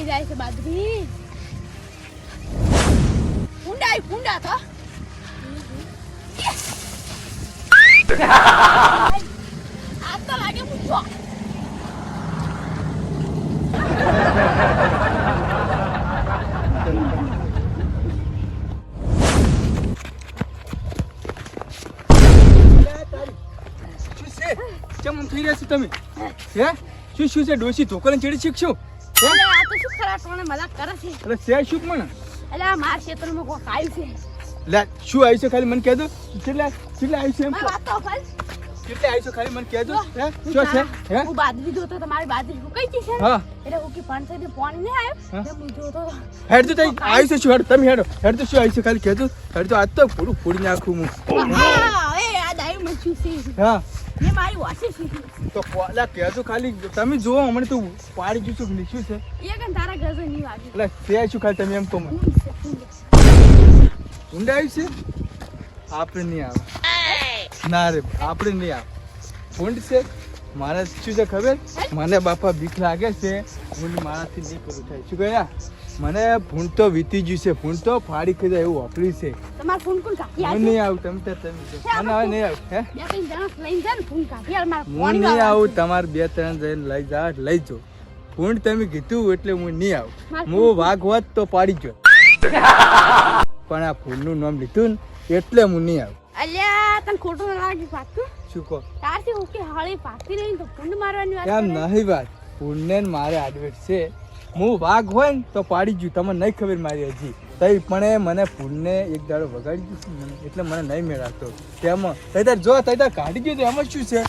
કેટલી જાય છે બાદરી. ફૂંડા ઈ ફૂંડા તો આ તો લાગે પૂછો કેમ થઈ રહ્યા છો તમે? હે? શું શું છે? ડોસી ધોકલે ચડી શીખશો? હે? તો શું ખરા ટોણે મજાક કરે છે? એટલે છે શું મને એટલે આ મારા ક્ષેત્રમાં કોક આવ્યું છે? લે શું આવી છે ખાલી મને કહેજો? કેટલા કેટલા આવી છે એમ વાત તો ફલ કેટલા આવી છે ખાલી મને કહેજો? હે? શું છે? હે? હું બાદરી જોતો તો મારી બાજરી સુકાઈ છે હા. એટલે હું કે પાંચથી પાણી નહીં આવ્યું હા. એટલે હું જોતો હેડ તો તઈ આવી છે શું? હેડ તમે હેડો. હેડ તો શું આવી છે ખાલી કહેજો? હેડ તો આજ તો પૂરું ફોડી નાખું હું. આ, એ આ ડાયું મચ્યું છે? હા. મેં મારી વાસી શીખી તો કોલા કહેજો ખાલી તમે જુઓ હમણાં તો પાડી ગયું છું નીચું છે. એ કન તારા ગઝો એટલે તે શું ખાલી તમે એમ તો મને. ઊંડા આવી છે? આપણે નહીં આવે. ના રે આપણે નહીં આવે. ઊંડ છે? મારે શું છે ખબર? મને બાપા બીક લાગે છે. ઊંડ મારાથી નહીં પૂરું થાય. શું કહ્યા મને ફોન તો વીતી ગયું છે ફોન તો ફાડી ખાઈ એવું વાપર્યું છે. તમારે ફોન કોણ કાપી હું નહીં આવું તમે તો તમે જો. મને હવે નહીં આવું હે? બે ત્રણ જણા લઈ ને ફોન કાપી આવ મારા હું નહીં આવું તમાર બે ત્રણ જઈને લઈ જા લઈ જો ફોન તમે કીધું એટલે હું નહીં આવું. હું વાઘ હોત તો પાડી જો પણ આ ફૂલનું નામ લીધું ને એટલે હું નહીં આવું. અલ્યા તને ખોટું લાગે પાકું શું કહો? તારથી હું કે હાળી પાકી રહી તો ફોન મારવાની વાત એમ નહીં વાત. ફૂલને ને મારે આડવેટ છે. હું વાઘ હોય ને તો પાડી ગયું તમને નહીં ખબર મારી હજી. તઈ પણ એ મને ફૂલને એક દાડો વગાડી દીધું એટલે મને નહીં મેળાતો તેમાં તઈ તાર જો તઈ તાર કાઢી ગયું તો એમાં શું છે?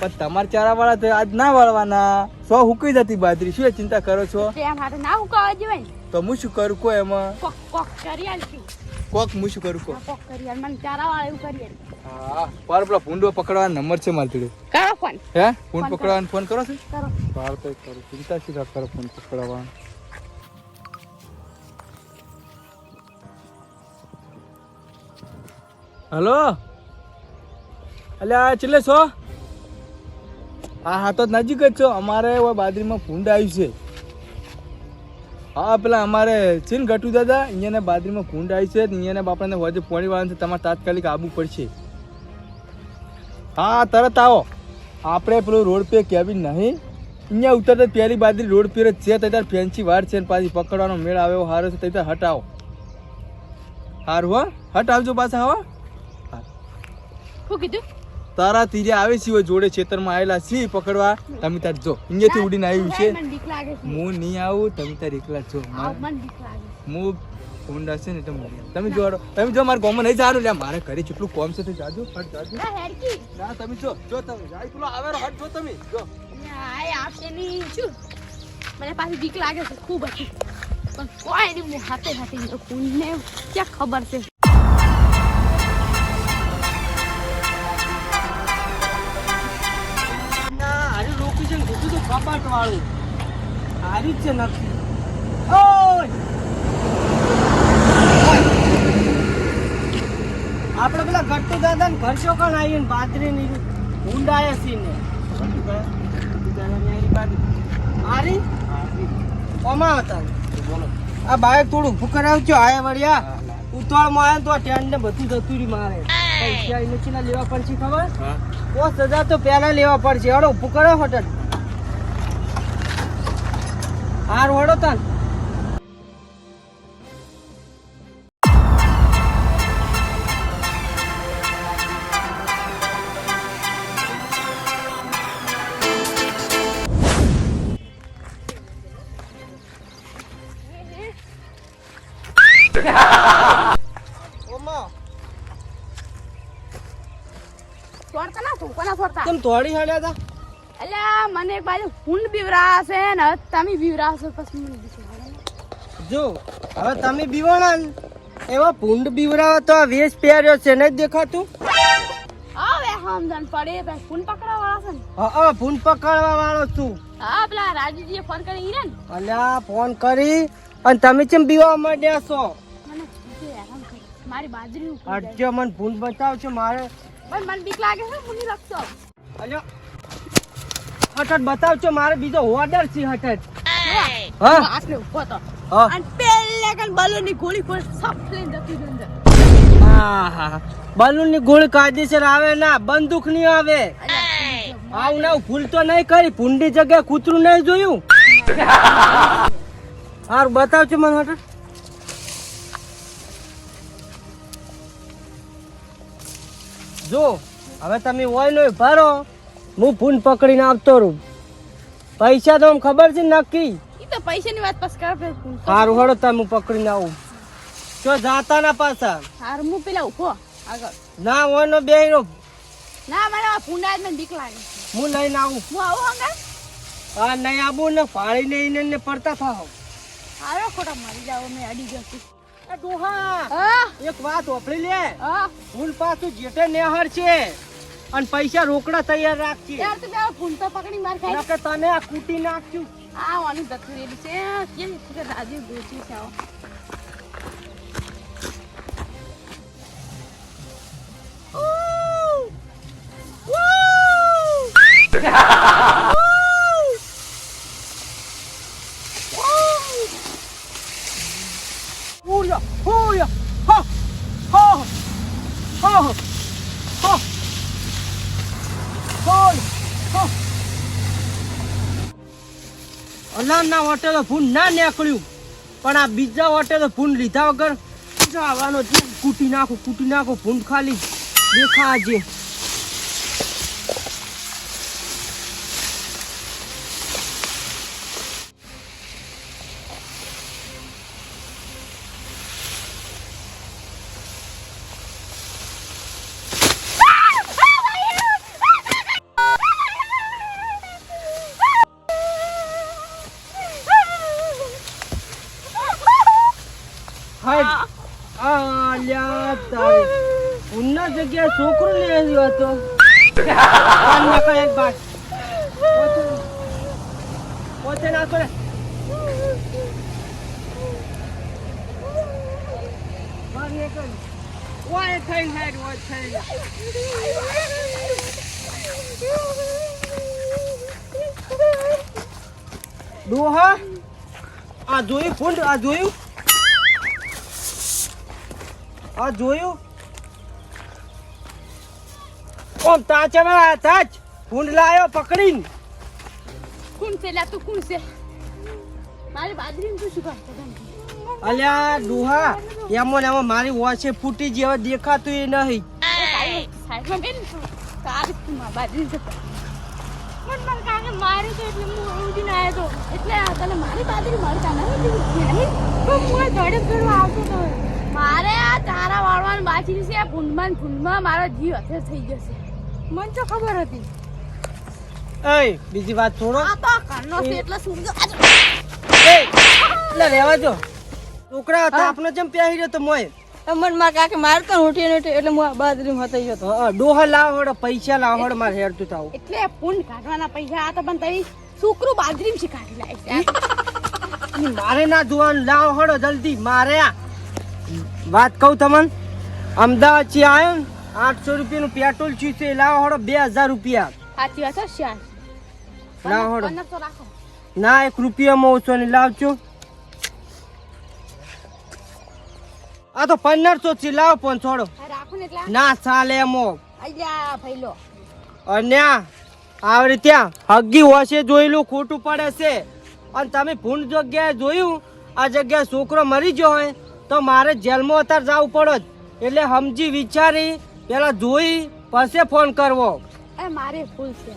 પણ તમારા ચારા વાળા તો આજ ના વાળવાના. સો હુકી જતી બાજરી. શું ચિંતા કરો છો? ના હુકાવા જોઈએ તો હું શું કરું કો એમાં? કોક કરી કોક હું શું કરું કોક કરી મને ચારા વાળા એવું કરી પર પેલા ભૂંડો પકડવાનો નંબર છે મારી જોડે. કરો ફોન. હે? ભૂંડ પકડવાનો ફોન કરો છે? કરો. બાર તો કરો. ચિંતા શી કરો ફોન પકડવાનો? હલો? અલ્યા છેલ્લે છો? હા હા તો નજીક જ છો. અમારે ઓય બાજરીમાં ફૂંડ આવ્યું છે. હા પેલા અમારે છે ને ગટુ દાદા અહીંયાના બાજરીમાં ફૂંડ આવી છે અહીંયા બાપાને વજે પોણી વાળા છે તમારે તાત્કાલિક આવવું પડશે. હા તરત આવો. આપણે પેલું રોડ પે કેબિન નહીં. અહીંયા ઉતરતા પહેલી બાજરી રોડ પેર જ છે તૈયાર ફેન્સી વાર છે ને પાછી પકડવાનો મેળ આવ્યો હારો છે ત્યારે હટાવો. આવો હા. હટ આવજો પાછા હવા શું કીધું? તારા તીરે આવે છે જોડે ખેતરમાં આવેલા છે પકડવા. તમે તાર જો અહીંયાથી ઉડીને આવ્યું છે. હું નહીં આવું તમે તાર એકલા જો. હું ઊંડા છે ને તમે તમે જો તમે જો મારા ગામમાં નહીં જાડો લે મારે ઘરે કેટલું કોમ છે તે જાજો હટ જાજો. ના. ના તમે જો જો તમે જાય પેલો આવે હટ જો તમે જો. આય આપે આપશે નહીં. શું? મને પાછી બીક લાગે છે ખૂબ હતી પણ કોઈ નહીં હું હાથે હાથે ગયો કોઈને ક્યાં ખબર છે? ના લોકેશન કીધું તું કપાટ વાળું હારી જ છે નક્કી. ઓય! આપણે પેલા ગટ્ટુ દાદા ને ઘર ચોકણ આવીને? બાજરી ની ઊંડાય સી ને હારી? ઓમાં હતા? આ બાઈક થોડું ઊભું કરાવજો આયા વળ્યા ઉતાળમાં આવ્યા તો ટેન્ટ ને બધું જતું રહ્યું મારે. પૈસા એને ના લેવા પડશે ખબર? ઓ હજાર તો પહેલા લેવા પડશે. હડો ઊભું કરો હોટલ. હાર વડો તન. છોડતા ના છોડતા ના છોડતા તમે થોડી હડ્યા હતા એટલે મને એક બાજુ ફૂંડ બીવરા છે ને તમે બીવરા છો પછી મને જો હવે તમે બીવાણા એવા પુંડ બીવરા તો આ વેશ પહેર્યો છે ને દેખાતું? હવે સમજણ પડે ભાઈ ફૂન પકડવા વાળા છે ને. હા ફોન પકડવા વાળો છું. હા પેલા રાજુજીએ ફોન કરી ને. અલ્યા ફોન કરી અને તમે કેમ બીવા માંડ્યા છો? મારી બાજરી ઉપર અડજો મને ફોન બતાવજો મારે પણ મને બીક લાગે છે મુની લખશો અલ્યા. હટટ બતાવજો મારે બીજો ઓર્ડર છે હટટ હા. હા? આટલે ઊભો તો હા. અને પેલે કન બલૂનની ગોળી પર સપ લઈને જતી રહી અંદર હા બલૂનની ગોળી કાયદેસર આવે ના બંદૂકની આવે. આવું ના ભૂલ તો નહીં કરી. ભૂંડી જગ્યાએ કૂતરું નહીં જોયું. હારું બતાવજો મને હટટ જો હવે તમે હોય નો ભરો. હું ફૂન પકડીને આવતો રહું. પૈસા તો ખબર છે નક્કી? તો પૈસાની વાત પાસ કરે સારું. હળો તમે હું પકડીને આવું. જો જાતા ના પાછા. સારું હું પેલા ઊભો. આગળ. ના હોય નો બે ના મને આ ફૂંડા મને બીક લાગે હું લઈને આવું. હું આવું હંગા હા નહીં આવું ને ફાળી ને પડતા થાવ. હારો ખોટા મારી જાવ મેં અડી એ ડોહા એક વાત વાપરી લે. હા? ફૂલ પાછું જેઠે નેહર છે. અને પૈસા રોકડા તૈયાર રાખજે. યાર તો બે ફૂન તો પકડી માર ખાઈ નકર તને આ કૂટી નાખશું. આ વાની જતું છે. કેમ કે રાજીવ ગોચી છે આવો. અલારના હોટેલ તો ફૂન ના નીકળ્યું. પણ આ બીજા હોટેલ તો ફૂન લીધા વગર જવાનો કૂટી નાખો કૂટી નાખો, ફૂન ખાલી દેખાજે. હાય જગ્યાએ છોકરો લઈ આવ્યો હતો. એક બાર. પોતે નાખો બહાર નીકળ. ઓય થઈને હેડ, ઓય ડોહા આ જોયું ફૂંડ આ જોયું? આ જોયું? ઓમ તાચમાં તાચ ફૂંડ લાયો પકડીને કોણ છે લા તું કોણ છે મારી બાજરીન તું શું કરતો અલ્યા દુહા એમો ને એમો મારી વોચે ફૂટી જેવા દેખાતું એ નહીં સાહેબ સાઈડમાં બેન. તારી તું મારી બાજરી જતો. પણ કાકે માર્યો તો એટલે હું ઉડીને આવ્યો તો. એટલે તને મારી બાજરી મળતા નથી હું આ દોડે ફેરવા આવતો તો. મારે આ તારા વાળવાનું બાજરી છે ભૂંડમાં ભૂંડમાં મારો જીવ હથેર થઈ જશે મને તો ખબર હતી. એય બીજી વાત છોડો આ તો કાનનો છે એટલે સુંદર એ એટલે રહેવા જો. છોકરા હતા આપણો જેમ પ્યાહી રહ્યો તો મોય. મનમાં કાકે માર તો ઉઠી ઉઠી એટલે હું બાદરી માં ગયો જતો હા, ડોહ લાવડ પૈસા લાવડ મારે હેરતું થાવ એટલે પૂન કાઢવાના પૈસા આ તો પણ તઈ છોકરો બાજરી માં શીખાડી લાય મારે ના જોવાનું લાવ હડો જલ્દી મારે વાત કહું તમને? અમદાવાદથી આવ્યો ને આઠસો રૂપિયાનું પેટ્રોલ છે લાવો હડો બે હજાર રૂપિયા. સાચી વાત છે શ્યામ. લાવ હડો. ના એક રૂપિયામાં ઓછો ને લાવજો. આ તો પંદરસો છે લાવો પણ છોડો ને ચાલે એમો. અને આવડે ત્યાં હગી હોશે જોયેલું ખોટું પડે છે. અને તમે ભૂંડ જગ્યાએ જોયું આ જગ્યાએ છોકરો મરી ગયો હોય તો મારે જેલમાં અત્યારે જવું પડે એટલે સમજી વિચારી પેલા જોઈ પછી ફોન કરવો. એ મારે ફૂલ છે.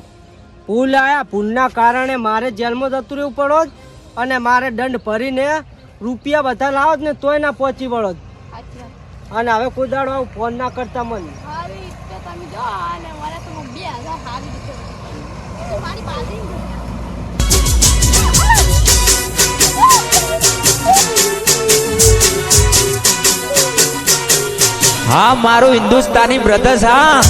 ભૂલ આયા. ભૂલના કારણે મારે જેલમાં જતું રહેવું પડો અને મારે દંડ ભરીને રૂપિયા બધા લાવો ને તોય ના પહોંચી વળો અને હવે કોઈ દાડો આવું ફોન ના કરતા મને. મારું હિન્દુસ્તાની બ્રધર્સ હા.